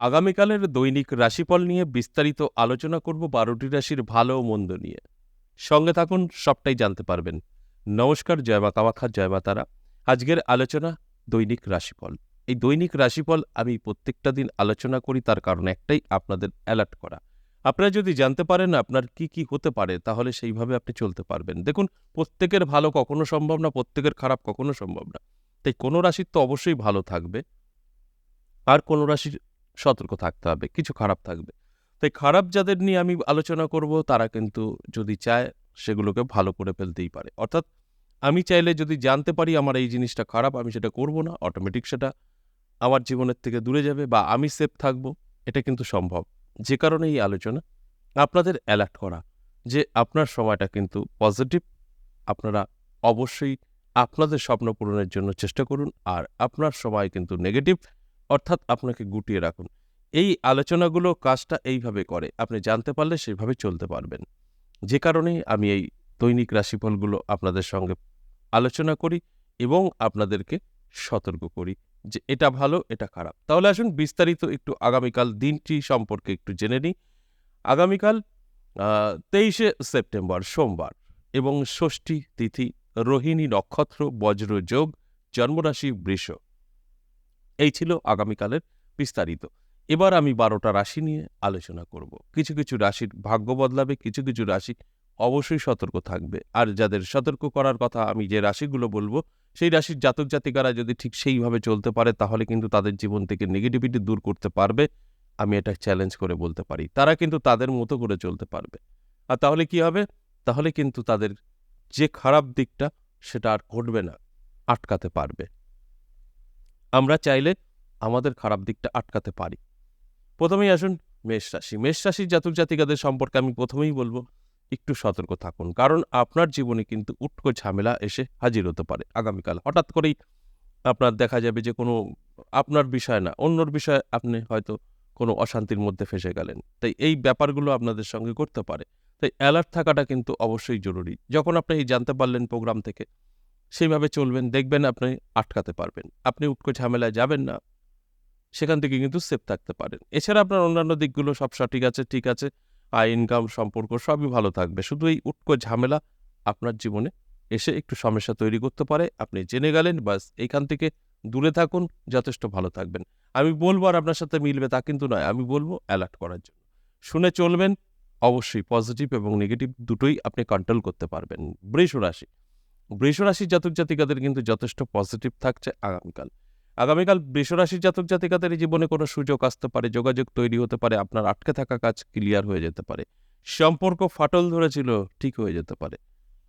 আগামীকালের দৈনিক রাশিফল নিয়ে বিস্তারিত আলোচনা করব বারোটি রাশির ভালো ও মন্দ নিয়ে। সঙ্গে থাকুন, সবটাই জানতে পারবেন। নমস্কার, জয় মা কামাখ্যা, জয় মা তারা। আজকের আলোচনা দৈনিক রাশিফল। এই দৈনিক রাশিফল আমি প্রত্যেকটা দিন আলোচনা করি, তার কারণ একটাই, আপনাদের অ্যালার্ট করা। আপনারা যদি জানতে পারেন আপনার কি কি হতে পারে, তাহলে সেইভাবে আপনি চলতে পারবেন। দেখুন, প্রত্যেকের ভালো কখনো সম্ভব না, প্রত্যেকের খারাপ কখনো সম্ভব না। তাই কোনো রাশির তো অবশ্যই ভালো থাকবে। আর কোনো রাশির সতর্ক থাকতে হবে, কিছু খারাপ থাকবে। তাই খারাপ যাদের নিয়ে আমি আলোচনা করব, তারা কিন্তু যদি চায়, সেগুলোকে ভালো করে ফেলতেই পারে। অর্থাৎ আমি চাইলে যদি জানতে পারি আমার এই জিনিসটা খারাপ, আমি সেটা করব না অটোমেটিক সেটা আমার জীবনের থেকে দূরে যাবে বা আমি সেফ থাকব, এটা কিন্তু সম্ভব। যে কারণে এই আলোচনা আপনাদের অ্যালার্ট করা যে আপনার সময়টা কিন্তু পজিটিভ আপনারা অবশ্যই আপনাদের স্বপ্ন পূরণের জন্য চেষ্টা করুন, আর আপনার সময় কিন্তু নেগেটিভ অর্থাৎ আপনাকে গুটিয়ে রাখুন। এই আলোচনাগুলো কাজটা এইভাবে করে, আপনি জানতে পারলে সেভাবে চলতে পারবেন। যে কারণে আমি এই দৈনিক রাশিফলগুলো আপনাদের সঙ্গে আলোচনা করি এবং আপনাদেরকে সতর্ক করি যে এটা ভালো, এটা খারাপ। তাহলে আসুন বিস্তারিত একটু আগামীকাল দিনটি সম্পর্কে একটু জেনে নিই। আগামীকাল তেইশে সেপ্টেম্বর, সোমবার এবং ষষ্ঠী তিথি, রোহিণী নক্ষত্র, বজ্র যোগ, জন্মরাশি বৃষ। এই ছিল আগামীকালের বিস্তারিত। এবার আমি বারোটা রাশি নিয়ে আলোচনা করব। কিছু কিছু রাশির ভাগ্য বদলাবে, কিছু কিছু রাশি অবশ্যই সতর্ক থাকবে। আর যাদের সতর্ক করার কথা আমি যে রাশিগুলো বলব, সেই রাশির জাতক জাতিকারা যদি ঠিক সেইভাবে চলতে পারে, তাহলে কিন্তু তাদের জীবন থেকে নেগেটিভিটি দূর করতে পারবে। আমি এটা চ্যালেঞ্জ করে বলতে পারি। তারা কিন্তু তাদের মতো করে চলতে পারবে। আর তাহলে কি হবে? তাহলে কিন্তু তাদের যে খারাপ দিকটা, সেটা আর ঘটবে না, আটকাতে পারবে। আমরা চাইলে আমাদের খারাপ দিকটা আটকাতে পারি। প্রথমেই আসুন মেষ রাশি। মেষ রাশির জাতক জাতিকাদের সম্পর্কে আমি প্রথমেই বলব, একটু সতর্ক থাকুন। কারণ আপনার জীবনে কিন্তু উটকো ঝামেলা এসে হাজির হতে পারে আগামীকাল। হঠাৎ করেই আপনার দেখা যাবে যে কোনো আপনার বিষয় না, অন্যর বিষয়ে আপনি হয়তো কোনো অশান্তির মধ্যে ফেসে গেলেন। তাই এই ব্যাপারগুলো আপনাদের সঙ্গে করতে পারে। তাই অ্যালার্ট থাকাটা কিন্তু অবশ্যই জরুরি। যখন আপনি এই জানতে পারলেন প্রোগ্রাম থেকে, সেইভাবে চলবেন, দেখবেন আপনি আটকাতে পারবেন। আপনি উটকো ঝামেলায় যাবেন না সেখান থেকে কিন্তু সেফ থাকতে পারেন। এছাড়া আপনার অন্যান্য দিকগুলো সব সঠিক আছে, ঠিক আছে। আয় ইনকাম সম্পর্ক সবই ভালো থাকবে। শুধু এই উটকো ঝামেলা আপনার জীবনে এসে একটু সমস্যা তৈরি করতে পারে। আপনি জেনে গেলেন, বাস এইখান থেকে দূরে থাকুন, যথেষ্ট ভালো থাকবেন। আমি বলব আর আপনার সাথে মিলবে তা কিন্তু নয়, আমি বলব অ্যালার্ট করার জন্য। শুনে চলবেন, অবশ্যই পজিটিভ এবং নেগেটিভ দুটোই আপনি কন্ট্রোল করতে পারবেন। বৃষ রাশি বৃষ রাশির জাতক জাতিকাদের কিন্তু যথেষ্ট পজিটিভ থাকছে আগামীকাল। আগামীকাল বৃষরাশির জাতক জাতিকাদের জীবনে কোনো সুযোগ আসতে পারে, যোগাযোগ তৈরি হতে পারে, আপনার আটকে থাকা কাজ ক্লিয়ার হয়ে যেতে পারে, সম্পর্ক ফাটল ধরেছিল ঠিক হয়ে যেতে পারে,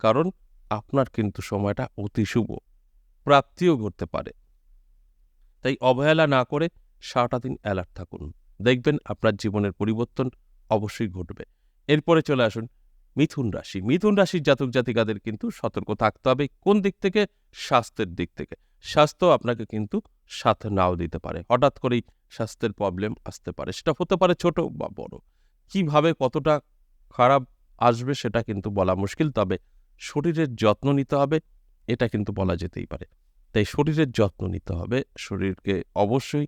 কারণ আপনার কিন্তু সময়টা অতি শুভ, প্রাপ্তিও ঘটতে পারে। তাই অবহেলা না করে সারাটা দিন অ্যালার্ট থাকুন, দেখবেন আপনার জীবনের পরিবর্তন অবশ্যই ঘটবে। এরপরে চলে আসুন মিথুন রাশি, মিথুন রাশির জাতক জাতিকাদের কিন্তু সতর্ক থাকতে হবে কোন দিক থেকে? স্বাস্থ্যের দিক থেকে, স্বাস্থ্য আপনাকে কিন্তু সাথ নাও দিতে পারে। হঠাৎ করেই স্বাস্থ্যের প্রবলেম আসতে পারে। সেটা হতে পারে ছোট বা বড়। কীভাবে কতটা খারাপ আসবে সেটা কিন্তু বলা মুশকিল, তবে শরীরের যত্ন নিতে হবে, এটা কিন্তু বলা যেতেই পারে। তাই শরীরের যত্ন নিতে হবে, শরীরকে অবশ্যই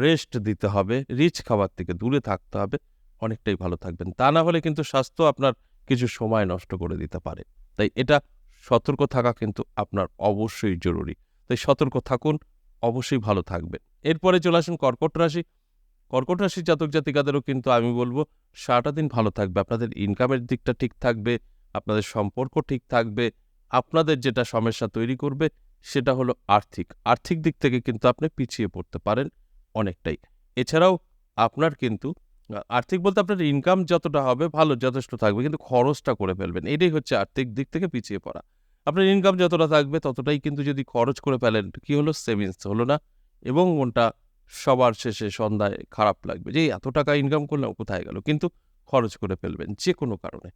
রেস্ট দিতে হবে রিচ খাবার থেকে দূরে থাকতে হবে, অনেকটাই ভালো থাকবেন। তা না হলে কিন্তু স্বাস্থ্য আপনার কিছু সময় নষ্ট করে দিতে পারে। তাই এটা সতর্ক থাকা কিন্তু আপনার অবশ্যই জরুরি। তাই সতর্ক থাকুন অবশ্যই ভালো থাকবেন এরপরে চলে আসুন কর্কট রাশি। কর্কট রাশির জাতক জাতিকাদেরও কিন্তু আমি বলব, সারাটা দিন ভালো থাকবে। আপনাদের ইনকামের দিকটা ঠিক থাকবে, আপনাদের সম্পর্ক ঠিক থাকবে, আপনাদের যেটা সমস্যা তৈরি করবে, সেটা হলো আর্থিক। আর্থিক দিক থেকে কিন্তু আপনি পিছিয়ে পড়তে পারেন অনেকটাই। এছাড়াও আপনার কিন্তু, আর্থিক বলতে আপনার ইনকাম যতটা হবে, ভালো, যথেষ্ট থাকবে, কিন্তু খরচটা করে ফেলবেন। এটাই হচ্ছে আর্থিক দিক থেকে পিছিয়ে পড়া। আপনার ইনকাম যতটা থাকবে ততটাই কিন্তু যদি খরচ করে ফেলেন, কি হলো? সেভিংস হলো না এবং মনটা সবার শেষে সন্ধ্যায় খারাপ লাগবে যে এত টাকা ইনকাম করলাম, কোথায় গেল? কিন্তু খরচ করে ফেলবেন যে কোনো কারণে।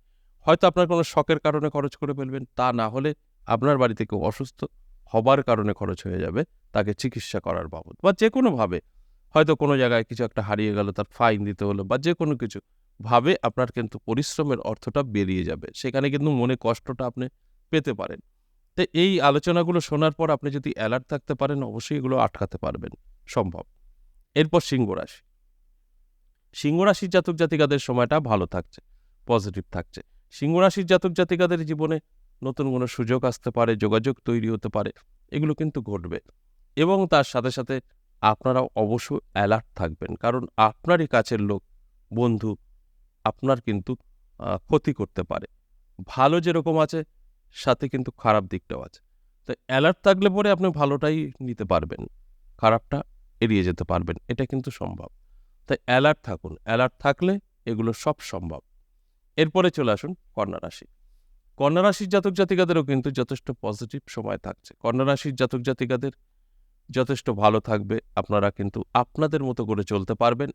হয়তো আপনার কোনো শখের কারণে খরচ করে ফেলবেন, তা না হলে আপনার বাড়িতে কেউ অসুস্থ হবার কারণে খরচ হয়ে যাবে, তাকে চিকিৎসা করার বাবদ বা যে কোনোভাবে। হয়তো কোনো জায়গায় কিছু একটা হারিয়ে গেল, তার ফাইন দিতে হলো বা যে কোনো কিছু। ভাবে আপনার কিন্তু পরিশ্রমের অর্থটা বেরিয়ে যাবে। সেখানে কিন্তু মনে কষ্টটা আপনি পেতে পারেন। তো এই আলোচনাগুলো শোনার পর আপনি যদি অ্যালার্ট থাকতে পারেন, অবশ্যই এগুলো আটকাতে পারবেন। সম্ভব। এরপর সিংহ রাশি। সিংহ রাশির জাতক জাতিকাদের সময়টা ভালো থাকছে পজিটিভ থাকছে। সিংহ রাশির জাতক জাতিকাদের জীবনে নতুন কোনো সুযোগ আসতে পারে, যোগাযোগ তৈরি হতে পারে, এগুলো কিন্তু ঘটবে। এবং তার সাথে সাথে আপনারা অবশ্যই অ্যালার্ট থাকবেন, কারণ আপনারই কাছের লোক, বন্ধু আপনার কিন্তু ক্ষতি করতে পারে। ভালো যেরকম আছে সাথে কিন্তু খারাপ দিকটাও আছে। তাই অ্যালার্ট থাকলে পরে আপনি ভালোটাই নিতে পারবেন। খারাপটা এড়িয়ে যেতে পারবেন। এটা কিন্তু সম্ভব। তাই অ্যালার্ট থাকুন। অ্যালার্ট থাকলে এগুলো সব সম্ভব। এরপরে চলে আসুন কন্যা রাশি। কন্যা রাশির জাতক জাতিকাদেরও কিন্তু যথেষ্ট পজিটিভ সময় থাকছে। কন্যা রাশির জাতক জাতিকাদের যথেষ্ট ভালো থাকবে। আপনারা কিন্তু আপনাদের মতো করে চলতে পারবেন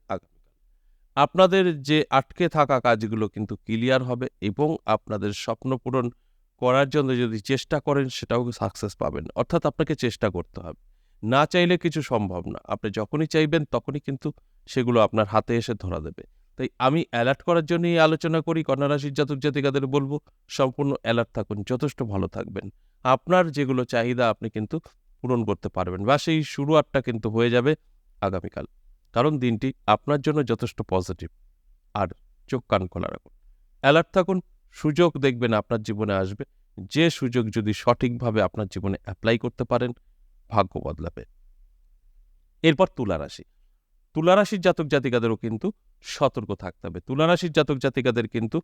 আপনাদের যে আটকে থাকা কাজগুলো কিন্তু ক্লিয়ার হবে এবং আপনাদের স্বপ্ন পূরণ করার জন্য যদি চেষ্টা করেন, সেটাও সাকসেস পাবেন। অর্থাৎ আপনাকে চেষ্টা করতে হবে। না চাইলে কিছু সম্ভব না। আপনি যখনই চাইবেন, তখনই কিন্তু সেগুলো আপনার হাতে এসে ধরা দেবে। তাই আমি অ্যালার্ট করার জন্যই আলোচনা করি। কন্যা রাশির জাতক জাতিকাদের বলব, সম্পূর্ণ অ্যালার্ট থাকুন, যথেষ্ট ভালো থাকবেন। আপনার যেগুলো চাহিদা, আপনি কিন্তু পূরণ করতে পারবেন বা সেই শুরুয়াতটা কিন্তু হয়ে যাবে আগামীকাল। কারণ দিনটি আপনার জন্য যথেষ্ট পজিটিভ আর চোখ কান খোলা রাখুন। অ্যালার্ট থাকুন সুযোগ দেখবেন আপনার জীবনে আসবে। যে সুযোগ যদি সঠিকভাবে আপনার জীবনে অ্যাপ্লাই করতে পারেন, ভাগ্য বদলাবে। এরপর তুলারাশি তুলারাশির জাতক জাতিকাদেরও কিন্তু সতর্ক থাকতে হবে। তুলারাশির জাতক জাতিকাদের কিন্তু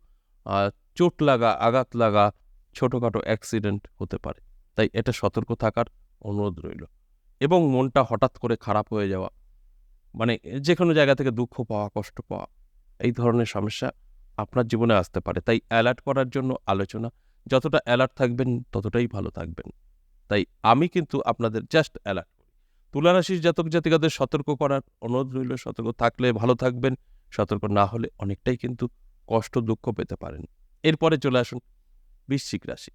চোট লাগা, আঘাত লাগা, ছোটোখাটো অ্যাক্সিডেন্ট হতে পারে। তাই এটা সতর্ক থাকার অনুরোধ রইল। এবং মনটা হঠাৎ করে খারাপ হয়ে যাওয়া মানে যে কোনো জায়গা থেকে দুঃখ পাওয়া, কষ্ট পাওয়া, এই ধরনের সমস্যা আপনার জীবনে আসতে পারে। তাই অ্যালার্ট করার জন্য আলোচনা, যতটা অ্যালার্ট থাকবেন, ততটাই ভালো থাকবেন। তাই আমি কিন্তু আপনাদের জাস্ট অ্যালার্ট করি। তুলারাশির জাতক জাতিকাদের সতর্ক করার অনুরোধ রইল, সতর্ক থাকলে ভালো থাকবেন, সতর্ক না হলে অনেকটাই কিন্তু কষ্ট, দুঃখ পেতে পারেন। এরপরে চলে আসুন বৃশ্চিক রাশি।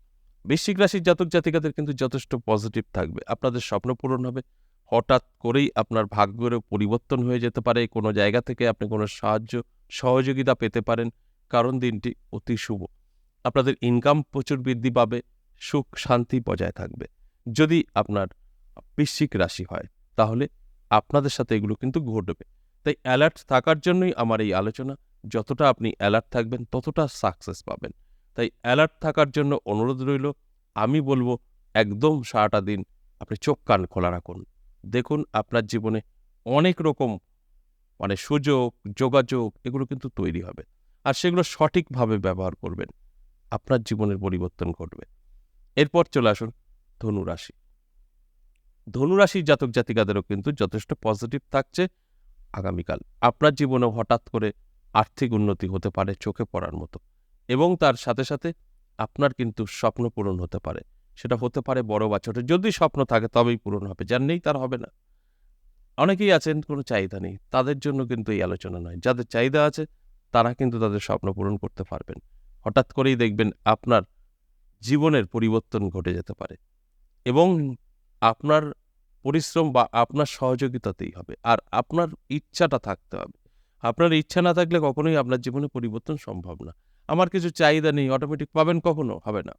বৃশ্চিক রাশির জাতক জাতিকাদের কিন্তু যথেষ্ট পজিটিভ থাকবে। আপনাদের স্বপ্ন পূরণ হবে। হঠাৎ করেই আপনার ভাগ্যের পরিবর্তন হয়ে যেতে পারে। কোনো জায়গা থেকে আপনি কোনো সাহায্য, সহযোগিতা পেতে পারেন। কারণ দিনটি অতি শুভ। আপনাদের ইনকাম প্রচুর বৃদ্ধি পাবে, সুখ, শান্তি বজায় থাকবে। যদি আপনার বৃশ্চিক রাশি হয়, তাহলে আপনাদের সাথে এগুলো কিন্তু ঘটবে। তাই অ্যালার্ট থাকার জন্যই আমার এই আলোচনা, যতটা আপনি অ্যালার্ট থাকবেন, ততটা সাকসেস পাবেন। তাই অ্যালার্ট থাকার জন্য অনুরোধ রইল, আমি বলব একদম সারাটা দিন আপনি চোখ কান খোলা রাখুন। দেখুন আপনার জীবনে অনেক রকম মানে সুযোগ, যোগাযোগ, এগুলো কিন্তু তৈরি হবে। আর সেগুলো সঠিকভাবে ব্যবহার করবেন। আপনার জীবনের পরিবর্তন ঘটবে। এরপর চলে আসুন ধনুরাশি। ধনুরাশির জাতক জাতিকাদেরও কিন্তু যথেষ্ট পজিটিভ থাকছে আগামীকাল। আপনার জীবনে হঠাৎ করে আর্থিক উন্নতি হতে পারে চোখে পড়ার মতো এবং তার সাথে সাথে আপনার কিন্তু স্বপ্ন পূরণ হতে পারে। সেটা হতে পারে বড় বা ছোট। যদি স্বপ্ন থাকে তবেই পূরণ হবে, যার নেই তার হবে না। অনেকেই আছেন, কোনো চাহিদা নেই। তাদের জন্য কিন্তু এই আলোচনা নয়। যাদের চাহিদা আছে তারা কিন্তু তাদের স্বপ্ন পূরণ করতে পারবেন। হঠাৎ করেই দেখবেন আপনার জীবনের পরিবর্তন ঘটে যেতে পারে এবং আপনার পরিশ্রম বা আপনার সহযোগিতাতেই হবে আর আপনার ইচ্ছাটা থাকতে হবে। আপনার ইচ্ছা না থাকলে কখনোই আপনার জীবনে পরিবর্তন সম্ভব না। আমার কিছু চাহিদা নেই অটোমেটিক পাবেন কখনো? হবে না।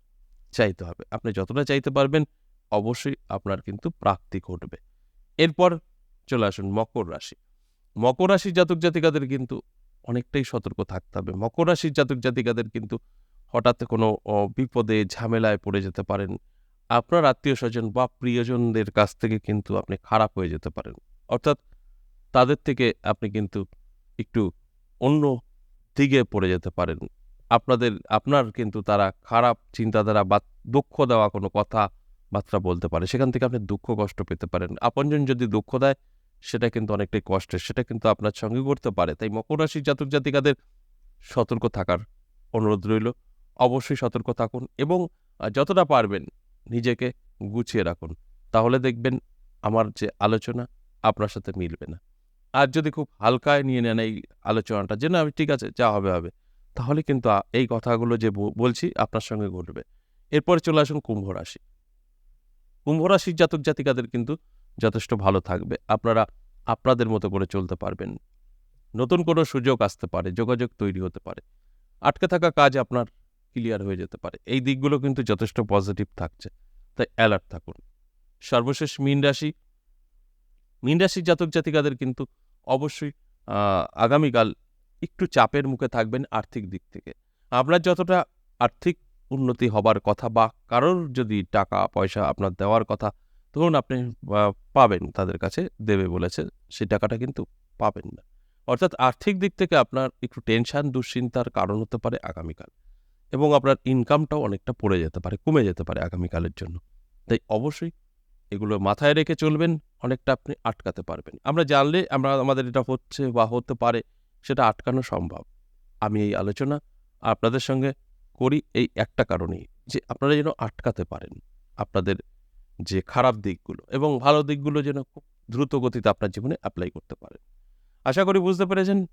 চাইতে হবে। আপনি যতটা চাইতে পারবেন, অবশ্যই আপনার কিন্তু প্রাপ্তি ঘটবে। এরপর চলে আসুন মকর রাশি। মকর রাশি জাতক জাতিকাদের কিন্তু অনেকটাই সতর্ক থাকতে হবে। মকর রাশির জাতক জাতিকাদের কিন্তু হঠাৎ কোনো বিপদে, ঝামেলায় পড়ে যেতে পারেন। আপনার আত্মীয় স্বজন বা প্রিয়জনদের কাছ থেকে কিন্তু আপনি খারাপ হয়ে যেতে পারেন। অর্থাৎ তাদের থেকে আপনি কিন্তু একটু অন্য দিকে পড়ে যেতে পারেন। আপনাদের, আপনার কিন্তু তারা খারাপ চিন্তাধারা বা দুঃখ দেওয়া কোনো কথা বার্তা বলতে পারে। সেখান থেকে আপনি দুঃখ কষ্ট পেতে পারেন। আপনজন যদি দুঃখ দেয় সেটা কিন্তু অনেকটাই কষ্টের, সেটা কিন্তু আপনার সঙ্গে করতে পারে। তাই মকর রাশির জাতক জাতিকাদের সতর্ক থাকার অনুরোধ রইল। অবশ্যই সতর্ক থাকুন এবং যতটা পারবেন নিজেকে গুছিয়ে রাখুন। তাহলে দেখবেন আমার যে আলোচনা আপনার সাথে মিলবে না। আর যদি খুব হালকায় নিয়ে নেন এই আলোচনাটা যে, না আমি ঠিক আছে, যা হবে হবে। তাহলে কিন্তু এই কথাগুলো যে বলছি আপনার সঙ্গে ঘটবে। এরপরে চলে আসুন কুম্ভ রাশি। কুম্ভ রাশির জাতক জাতিকাদের কিন্তু যথেষ্ট ভালো থাকবে। আপনারা আপনাদের মতো করে চলতে পারবেন। নতুন কোনো সুযোগ আসতে পারে, যোগাযোগ তৈরি হতে পারে। আটকে থাকা কাজ আপনার ক্লিয়ার হয়ে যেতে পারে। এই দিকগুলো কিন্তু যথেষ্ট পজিটিভ থাকছে। তাই অ্যালার্ট থাকুন। সর্বশেষ মীন রাশি। মীন রাশির জাতক জাতিকাদের কিন্তু অবশ্যই আগামীকাল একটু চাপের মুখে থাকবেন আর্থিক দিক থেকে। আপনার যতটা আর্থিক উন্নতি হবার কথা বা কারোর যদি টাকা পয়সা আপনার দেওয়ার কথা ধরুন আপনি পাবেন তাদের কাছে, দেবে বলেছে, সেই টাকাটা কিন্তু পাবেন না। অর্থাৎ আর্থিক দিক থেকে আপনার একটু টেনশন দুশ্চিন্তার কারণ হতে পারে আগামীকাল এবং আপনার ইনকামটাও অনেকটা পড়ে যেতে পারে, কমে যেতে পারে আগামীকালের জন্য। তাই অবশ্যই এগুলো মাথায় রেখে চলবেন, অনেকটা আপনি আটকাতে পারবেন। আমরা জানলে, আমরা, আমাদের এটা হচ্ছে বা হতে পারে, সেটা আটকানো সম্ভব। আমি এই আলোচনা আপনাদের সঙ্গে করি এই একটা কারণেই যে আপনারা যেন আটকাতে পারেন। আপনাদের যে খারাপ দিকগুলো এবং ভালো দিকগুলো যেন খুব দ্রুত গতিতে আপনার জীবনে অ্যাপ্লাই করতে পারেন আশা করি বুঝতে পেরেছেন।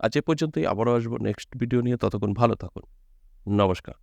আজ এ পর্যন্তই। আবারও আসব নেক্সট ভিডিও নিয়ে। ততক্ষণ ভালো থাকুন। নমস্কার।